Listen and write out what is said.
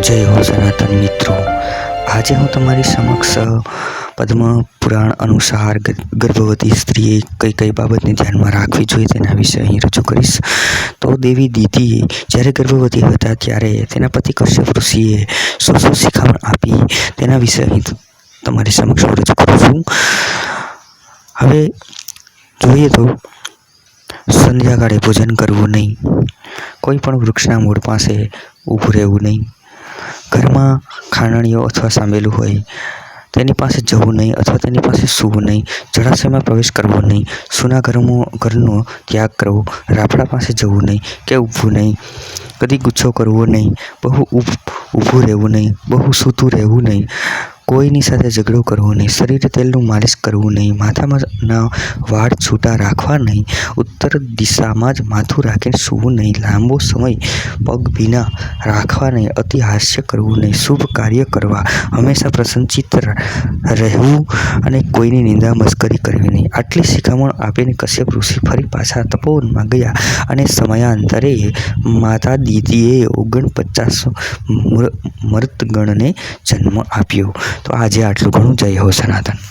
જય હો સનાતન મિત્રો. આજે હું તમારી સમક્ષ પદ્મ પુરાણ અનુસાર ગર્ભવતી સ્ત્રીએ કઈ કઈ બાબતને ધ્યાનમાં રાખવી જોઈએ તેના વિશે અહીં રજૂ કરીશ. તો દેવી દીદીએ જ્યારે ગર્ભવતી હતા ત્યારે તેના પતિ કશ્યપ ઋષિએ શું શું શિખામણ આપી તેના વિશે અહીં તમારી સમક્ષ રજૂ કરું છું. હવે જોઈએ તો સંધ્યાકાળે ભોજન કરવું નહીં. કોઈ પણ વૃક્ષના મૂળ પાસે ઊભું રહેવું નહીં. ઘરમાં ખાંડણીઓ અથવા સાંભેલું હોય, તેની પાસે જવું નહીં અથવા તેની પાસે સૂવું નહીં, જળાશયમાં પ્રવેશ કરવો નહીં, સૂના ઘરમાં, ઘરનો ત્યાગ કરવો રાફડા પાસે જવું નહીં કે ઊભું નહીં, કદી ગુસ્સો કરવો નહીં, બહુ ઊભું રહેવું નહીં, બહુ સૂતું રહેવું નહીં. કોઈની સાથે ઝઘડો કરવો નહીં, શરીરે તેલનું માલિશ કરવું નહીં, માથામાં વાળ છૂટા રાખવા નહીં, ઉત્તર દિશામાં જ માથું રાખીને સૂવું નહીં, લાંબો સમય પગ ભીના રાખવા નહીં, અતિ હાસ્ય કરવું નહીં, શુભ કાર્ય કરવા, હંમેશા પ્રસંચિત રહેવું અને કોઈની નિંદા મસ્કરી કરવી નહીં. આટલી શિખામણ આપીને કશ્યપ ઋષિ ફરી પાછા તપોવનમાં ગયા અને સમયાંતરે માતા દીદીએ ઓગણપચાસ મૃતગણને જન્મ આપ્યો. તો આજે આટલું ઘણું જય હો સનાતન.